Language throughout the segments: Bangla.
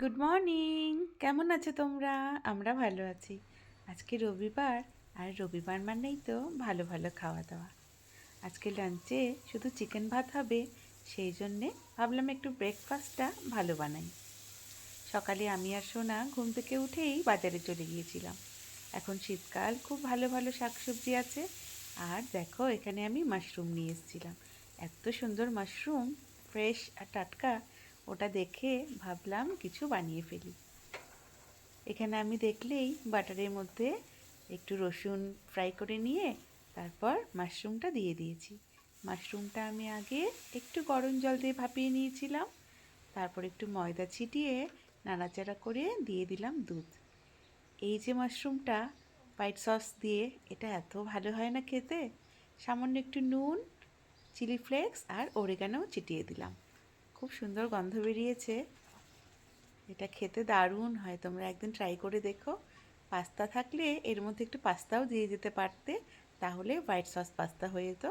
গুড মর্নিং কেমন আছো তোমরা? আমরা ভালো আছি। আজকে রবিবার, আর রবিবার মানেই তো ভালো ভালো খাওয়া দাওয়া আজকে লাঞ্চে শুধু চিকেন ভাত হবে, সেই জন্যে ভাবলাম একটু ব্রেকফাস্টটা ভালো বানাই। সকালে আমি আর সোনা ঘুম থেকে উঠেই বাজারে চলে গিয়েছিলাম। এখন শীতকাল, খুব ভালো ভালো শাকসবজি আছে। আর দেখো, এখানে আমি মাশরুম নিয়ে এসেছিলাম। এত সুন্দর মাশরুম ফ্রেশ আর টাটকা ওটা দেখে ভাবলাম কিছু বানিয়ে ফেলি। এখানে আমি দেখলেই বাটারের মধ্যে একটু রসুন ফ্রাই করে নিয়ে তারপর মাশরুমটা দিয়ে দিয়েছি। মাশরুমটা আমি আগে একটু গরম জল দিয়ে ভাপিয়ে নিয়েছিলাম, তারপর একটু ময়দা ছিটিয়ে নাড়াচাড়া করে দিয়ে দিলাম দুধ। এই যে মাশরুমটা, হোয়াইট সস দিয়ে এটা এত ভালো হয় না খেতে, সামান্য একটু নুন, চিলি ফ্লেক্স আর ওরেগানো চিটিয়ে দিলাম। খুব সুন্দর গন্ধ বেরিয়েছে। এটা খেতে দারুণ হয়, তোমরা একদিন ট্রাই করে দেখো। পাস্তা থাকলে এর মধ্যে একটু পাস্তাও দিয়ে যেতে পারতে, তাহলে হোয়াইট সস পাস্তা হয়ে যেত।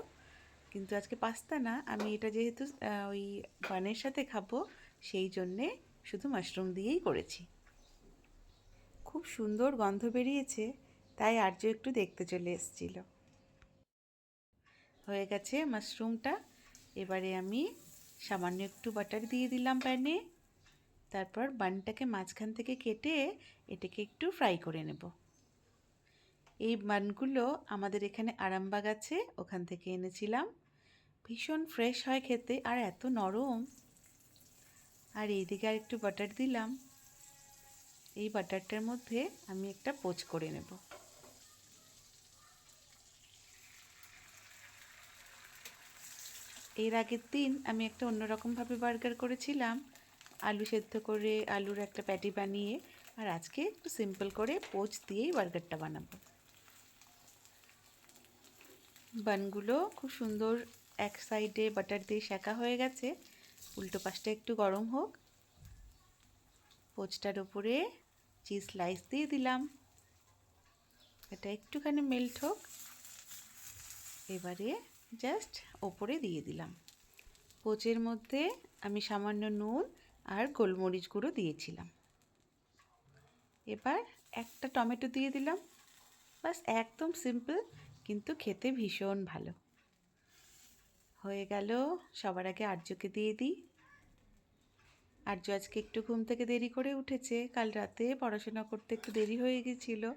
কিন্তু আজকে পাস্তা না, আমি এটা যেহেতু ওই বানের সাথে খাব, সেই জন্যে শুধু মাশরুম দিয়েই করেছি। খুব সুন্দর গন্ধ বেরিয়েছে, তাই আর্য একটু দেখতে চলে এসেছিল। হয়ে গেছে মাশরুমটা এবারে আমি সামান্য একটু বাটার দিয়ে দিলাম প্যানে তারপর বানটাকে মাঝখান থেকে কেটে এটাকে একটু ফ্রাই করে নেব। এই বানগুলো আমাদের এখানে আরামবাগ আছে, ওখান থেকে এনেছিলাম। ভীষণ ফ্রেশ হয় খেতে আর এত নরম। আর এইদিকে আর একটু বাটার দিলাম। এই বাটারটার মধ্যে আমি একটা পোচ করে নেব। এর আগের দিন আমি একটা অন্যরকমভাবে বার্গার করেছিলাম। আলু সেদ্ধ করে আলুর একটা প্যাটি বানিয়ে আর আজকে একটু সিম্পল করে পোচ দিয়েই বার্গারটা বানাবো। বানগুলো খুব সুন্দর এক সাইডে বাটার দিয়ে শেখা হয়ে গেছে। উল্টো পাশটা একটু গরম হোক। পোচটার ওপরে চিজ স্লাইস দিয়ে দিলাম। এটা একটুখানি মেল্ট হোক। এবারে জাস্ট ওপরে দিয়ে দিলাম। পোচের মধ্যে আমি সামান্য নুন আর গোলমরিচ গুঁড়ো দিয়েছিলাম। এবার একটা টমেটো দিয়ে দিলাম। বাস একদম সিম্পল, কিন্তু খেতে ভীষণ ভালো। হয়ে গেল, সবার আগে আর্যকে দিয়ে দিই। আর্য আজকে একটু ঘুম থেকে দেরি করে উঠেছে। কাল রাতে পড়াশোনা করতে একটু দেরি হয়ে গেছিল।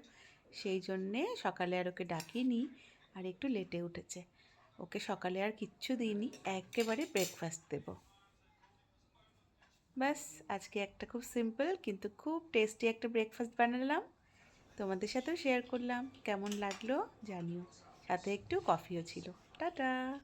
সেই জন্যে সকালে আর ওকে ডাকিনি, আর একটু লেটে উঠেছে। ওকে সকালে আর কিচ্ছু দিইনি, একেবারে ব্রেকফাস্ট দেব। ব্যাস, আজকে একটা খুব সিম্পল কিন্তু খুব টেস্টি একটা ব্রেকফাস্ট বানালাম। তোমাদের সাথেও শেয়ার করলাম, কেমন লাগল জানিও। সাথে একটু কফিও ছিল। টাটা!